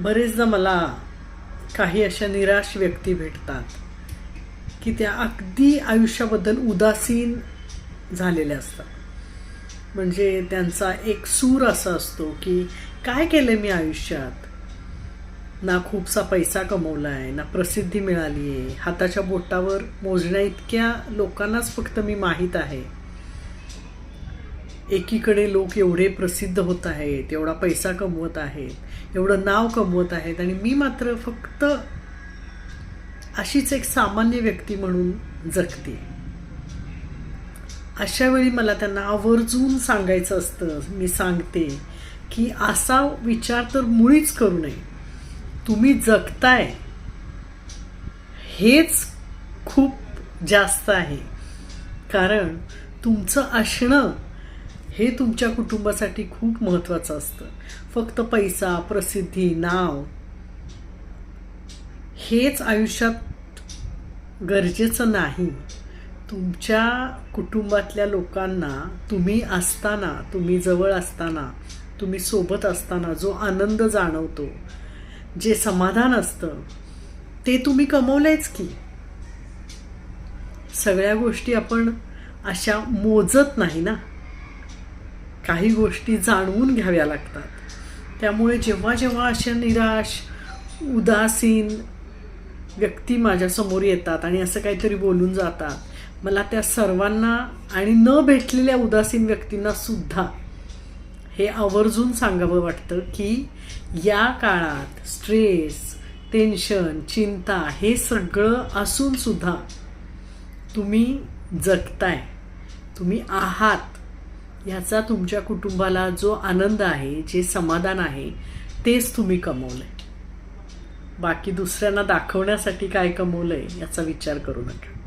बरेचदा मला काही अशा निराश व्यक्ती भेटतात की त्या अगदी आयुष्याबद्दल उदासीन झालेल्या असतात. म्हणजे त्यांचा एक सूर असा असतो की काय केलं मी आयुष्यात? ना खूपसा पैसा कमवला आहे ना प्रसिद्धी मिळाली आहे हाताच्या बोटावर मोजण्या इतक्या लोकांनाच फक्त मी माहीत आहे. एकीकडे लोक एवढे प्रसिद्ध होत आहेत एवढा पैसा कमवत आहेत एवढं नाव कमवत आहेत आणि मी मात्र फक्त अशीच एक सामान्य व्यक्ती म्हणून जगते. अशा वेळी मला त्यांना आवर्जून सांगायचं असतं मी सांगते की असा विचार तर मुळीच करू नये. तुम्ही जगताय. हेच खूप जास्त आहे. कारण तुमचं असणं हे तुमच्या कुटुंबासाठी खूप महत्त्वाचं असतं. फक्त पैसा प्रसिद्धी नाव हेच आयुष्यात गरजेचं नाही. तुमच्या कुटुंबातल्या लोकांना तुम्ही असताना तुम्ही जवळ असताना तुम्ही सोबत असताना जो आनंद जाणवतो जे समाधान असतं ते तुम्ही कमवलंयच की. सगळ्या गोष्टी आपण अशा मोजत नाही ना. काही गोष्टी जाणवून घ्याव्या लागतात. त्यामुळे जेव्हा जेव्हा अशा निराश उदासीन व्यक्ती माझ्यासमोर येतात आणि असं काहीतरी बोलून जातात मला त्या सर्वांना आणि न भेटलेल्या उदासीन व्यक्तींना सुद्धा हे आवर्जून सांगावं वाटतं की या काळात स्ट्रेस टेन्शन चिंता हे सगळं असूनसुद्धा तुम्ही जगताय. तुम्ही आहात. ह्याचा तुमच्या कुटुंबाला जो आनंद आहे जे समाधान आहे तेच तुम्ही कमवलंय. बाकी दुसऱ्यांना दाखवण्यासाठी काय कमवलंय याचा विचार करू नका.